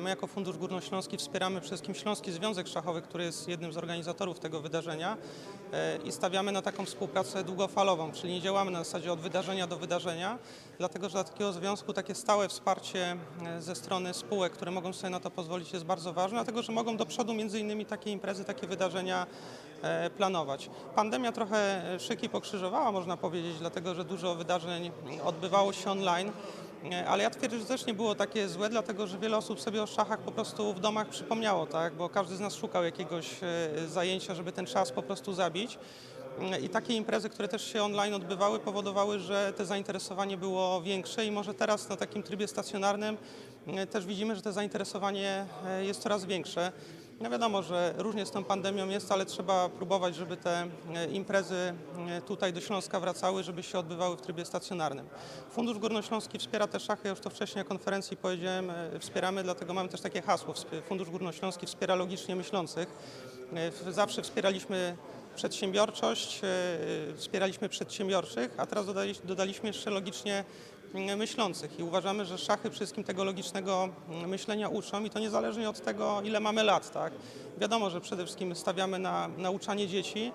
My jako Fundusz Górnośląski wspieramy przede wszystkim Śląski Związek Szachowy, który jest jednym z organizatorów tego wydarzenia e, i stawiamy na taką współpracę długofalową, czyli nie działamy na zasadzie od wydarzenia do wydarzenia, dlatego że dla takiego związku takie stałe wsparcie e, ze strony spółek, które mogą sobie na to pozwolić jest bardzo ważne, dlatego że mogą do przodu między innymi takie imprezy, takie wydarzenia e, planować. Pandemia trochę szyki pokrzyżowała, można powiedzieć, dlatego że dużo wydarzeń odbywało się online. Ale ja twierdzę, że też nie było takie złe, dlatego że wiele osób sobie o szachach po prostu w domach przypomniało, tak? bo każdy z nas szukał jakiegoś e, zajęcia, żeby ten czas po prostu zabić. E, I takie imprezy, które też się online odbywały, powodowały, że te zainteresowanie było większe i może teraz na takim trybie stacjonarnym e, też widzimy, że to zainteresowanie jest coraz większe. No wiadomo, że różnie z tą pandemią jest, ale trzeba próbować, żeby te e, imprezy e, tutaj do Śląska wracały, żeby się odbywały w trybie stacjonarnym. Fundusz Górnośląski wspiera te szachy, ja już to wcześniej na konferencji powiedziałem, e, wspieramy, dlatego mamy też takie hasło, Fundusz Górnośląski wspiera logicznie myślących. Zawsze wspieraliśmy przedsiębiorczość, wspieraliśmy przedsiębiorczych, a teraz dodali- dodaliśmy jeszcze logicznie myślących i uważamy, że szachy wszystkim tego logicznego mm, myślenia uczą i to niezależnie od tego, ile mamy lat. Tak? Wiadomo, że przede wszystkim stawiamy na nauczanie dzieci,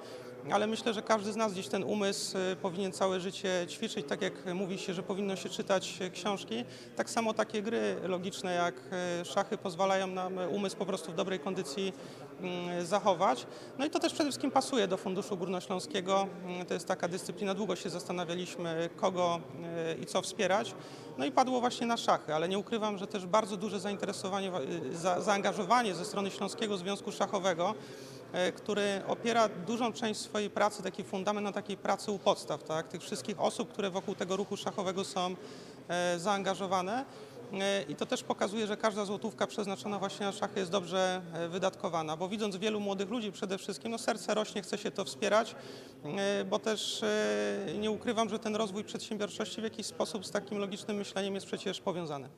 ale myślę, że każdy z nas gdzieś ten umysł y, powinien całe życie ćwiczyć, tak jak mówi się, że powinno się czytać y, książki. Tak samo takie gry logiczne jak y, szachy pozwalają nam umysł po prostu w dobrej kondycji mm, zachować. No i to też przede wszystkim pasuje do Funduszu Górnośląskiego. Mm, To jest taka dyscyplina, długo się zastanawialiśmy, kogo i co wspierać. No i padło właśnie na szachy, ale nie ukrywam, że też bardzo duże zainteresowanie, za, zaangażowanie ze strony Śląskiego Związku Szachowego który opiera dużą część swojej pracy, taki fundament na takiej pracy u podstaw, tak? tych wszystkich osób, które wokół tego ruchu szachowego są e, zaangażowane. E, I to też pokazuje, że każda złotówka przeznaczona właśnie na szachy jest dobrze e, wydatkowana, bo widząc wielu młodych ludzi przede wszystkim, no serce rośnie, chce się to wspierać, e, bo też e, nie ukrywam, że ten rozwój przedsiębiorczości w jakiś sposób z takim logicznym myśleniem jest przecież powiązany.